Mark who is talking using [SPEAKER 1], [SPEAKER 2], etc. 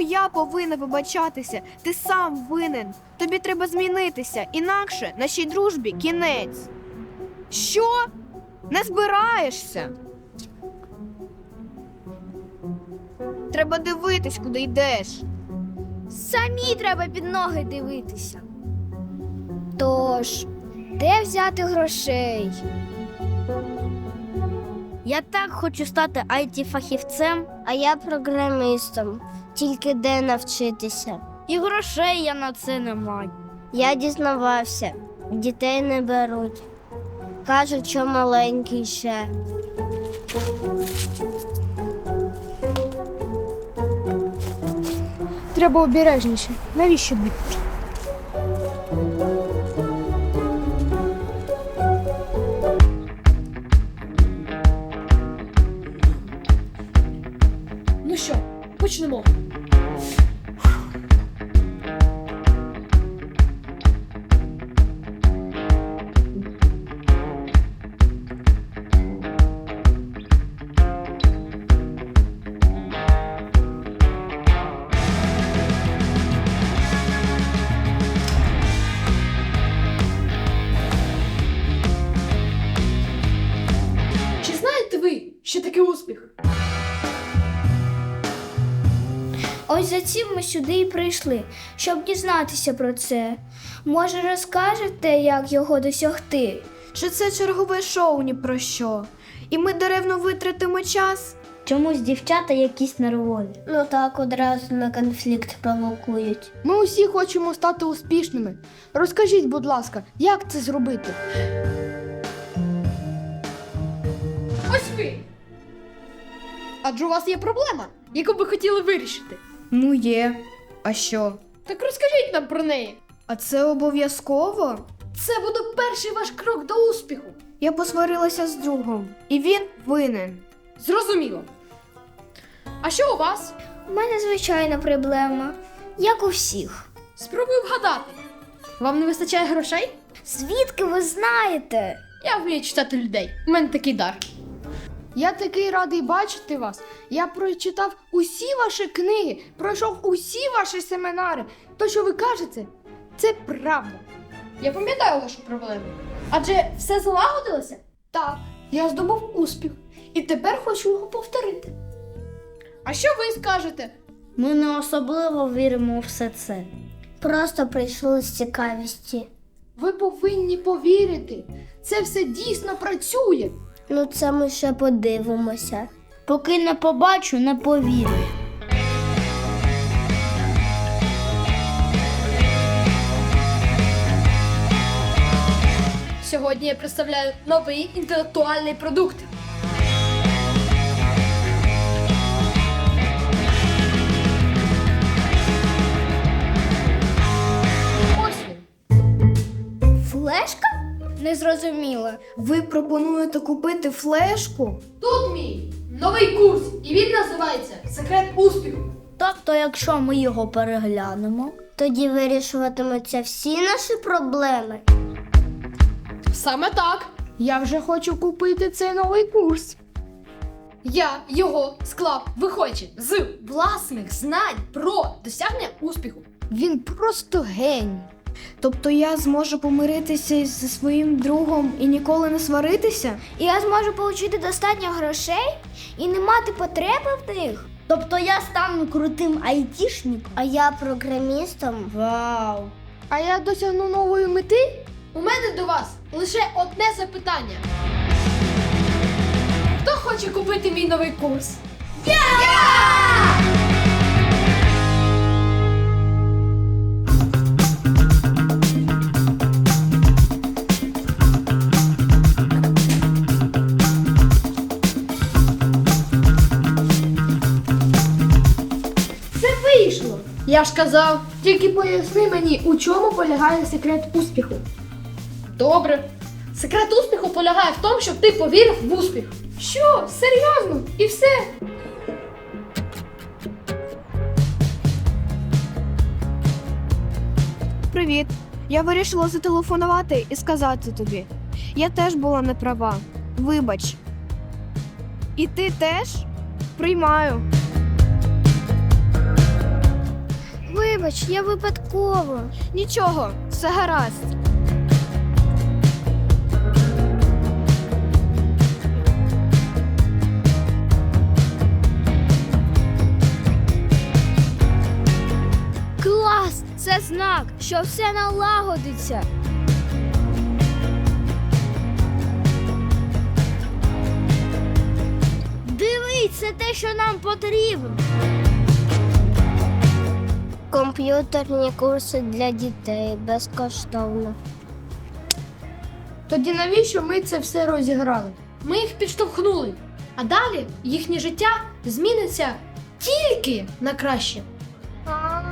[SPEAKER 1] я повинна вибачатися. Ти сам винен. Тобі треба змінитися, інакше нашій дружбі кінець. Що? Не збираєшся? Треба дивитись, куди йдеш.
[SPEAKER 2] Самі треба під ноги дивитися. Тож, де взяти грошей?
[SPEAKER 3] Я так хочу стати it фахівцем
[SPEAKER 4] А я програмістом, тільки де навчитися.
[SPEAKER 3] і грошей я на це не маю.
[SPEAKER 4] Я дізнавався, дітей не беруть. Кажуть, що маленький ще.
[SPEAKER 2] Треба обережніше. Навіщо бігти? Ось за цим ми сюди і прийшли, щоб дізнатися про це. Може, розкажете, як його досягти?
[SPEAKER 1] Чи це чергове шоу ні про що? І ми деревно витратимо час?
[SPEAKER 3] Чомусь дівчата якісь нервові.
[SPEAKER 4] Ну так одразу на конфлікт провокують.
[SPEAKER 5] Ми усі хочемо стати успішними. Розкажіть, будь ласка, як це зробити?
[SPEAKER 6] Ось ви. Адже у вас є проблема, яку ви хотіли вирішити.
[SPEAKER 1] Ну є. А що?
[SPEAKER 6] Так розкажіть нам про неї.
[SPEAKER 1] А це обов'язково?
[SPEAKER 6] Це буде перший ваш крок до успіху.
[SPEAKER 1] Я посварилася з другом, і він винен.
[SPEAKER 6] Зрозуміло. А що у вас?
[SPEAKER 2] У мене звичайна проблема, як у всіх.
[SPEAKER 6] Спробую вгадати. Вам не вистачає грошей?
[SPEAKER 2] Звідки ви знаєте?
[SPEAKER 6] Я вмію читати людей. У мене такий дар.
[SPEAKER 5] Я такий радий бачити вас. Я прочитав усі ваші книги, пройшов усі ваші семінари. То, що ви кажете, це правда.
[SPEAKER 6] Я пам'ятаю вашу проблему. Адже все залагодилося?
[SPEAKER 5] Так, я здобув успіх, і тепер хочу його повторити.
[SPEAKER 6] А що ви скажете?
[SPEAKER 3] Ми не особливо віримо у все це.
[SPEAKER 4] Просто прийшли з цікавості.
[SPEAKER 5] Ви повинні повірити. Це все дійсно працює.
[SPEAKER 4] Ну, це ми ще подивимося.
[SPEAKER 3] Поки не побачу, не повірю.
[SPEAKER 6] Сьогодні я представляю новий інтелектуальний продукт. Ось він.
[SPEAKER 2] Флешка? Не зрозуміла.
[SPEAKER 1] Ви пропонуєте купити флешку?
[SPEAKER 6] Тут мій новий курс, і він називається Секрет успіху.
[SPEAKER 3] Тобто, якщо ми його переглянемо,
[SPEAKER 4] Тоді вирішуватимуться всі наші проблеми.
[SPEAKER 6] Саме так.
[SPEAKER 5] Я вже хочу купити цей новий курс.
[SPEAKER 6] Я його склав виходячи з власних знань про досягнення успіху.
[SPEAKER 5] Він просто геній.
[SPEAKER 1] Тобто я зможу помиритися зі своїм другом і ніколи не сваритися?
[SPEAKER 2] І я зможу отримати достатньо грошей і не мати потреби в них.
[SPEAKER 3] тобто я стану крутим айтішником.
[SPEAKER 4] А я програмістом.
[SPEAKER 3] Вау!
[SPEAKER 5] А я досягну нової мети.
[SPEAKER 6] У мене до вас лише одне запитання. Хто хоче купити мій новий курс?
[SPEAKER 5] Це
[SPEAKER 6] Я ж казав,
[SPEAKER 5] Тільки поясни мені, у чому полягає секрет успіху.
[SPEAKER 6] добре. Секрет успіху полягає в тому, щоб ти повірив в успіх.
[SPEAKER 5] Що? Серйозно? І все?
[SPEAKER 1] Привіт. Я вирішила зателефонувати і сказати тобі. Я теж була не права. Вибач. І ти теж? Приймаю.
[SPEAKER 4] Вибач, я випадково.
[SPEAKER 1] Нічого, все гаразд.
[SPEAKER 2] Клас! Це знак, що все налагодиться.
[SPEAKER 3] Дивись, це те, що нам потрібно.
[SPEAKER 4] Комп'ютерні курси для дітей безкоштовно.
[SPEAKER 5] Тоді навіщо ми це все розіграли?
[SPEAKER 6] Ми їх підштовхнули, а далі їхнє життя зміниться тільки на краще.
[SPEAKER 5] А,